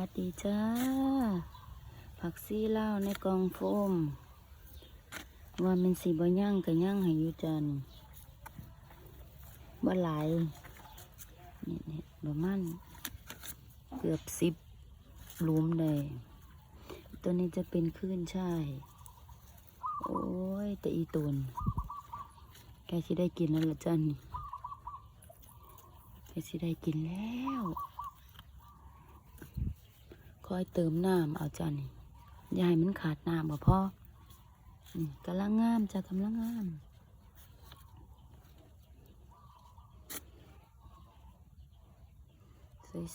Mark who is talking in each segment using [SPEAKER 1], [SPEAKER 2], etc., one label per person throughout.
[SPEAKER 1] วัสดีจ้า ผักซีเล่าในกองโฟม ว่ามันสีบ่ย่างกับย่างให้ยูจันบ่หลายนี่นี่ประมาณเกือบสิบลุมเลย ตัวนี้จะเป็นคลื่นใช่ โอ้ย แต่อีตุนแกสิได้กินแล้วละจันแกสิได้กินแล้ว อยเติมน้ำเอาจ้ะนี่ยายมันขาดน้ำบ่พ่อนี่กำลังงามจ้ะกำลังงาม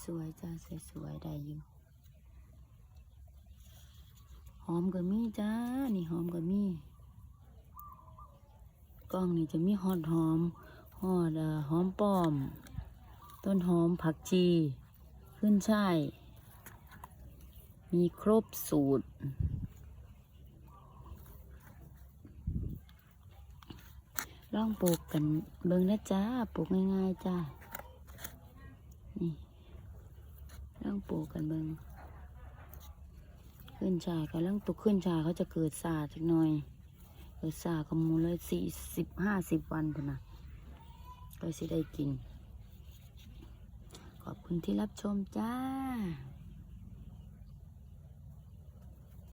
[SPEAKER 1] สวยๆจ้าสวยๆได้อยู่หอมก็มีจ้า นี่หอมก็มีกล้องนี่จะมีหอดหอมหอดหอมป้อม ต้นหอมผักชี ขึ้นช่าย มีครบสูตร ลองปลูกกันเบิ่งนะจ้าปลูกง่ายๆจ้า นี่ลองปลูกกันเบิ่งขึ้นชายกันลังตุกขึ้นชายเขาจะเกิดซาจักหน่อย เกิดซาขมูลเลยสี่สิบห้าสิบวันพุ่นนะก็สิได้กิน ขอบคุณที่รับชมจ้า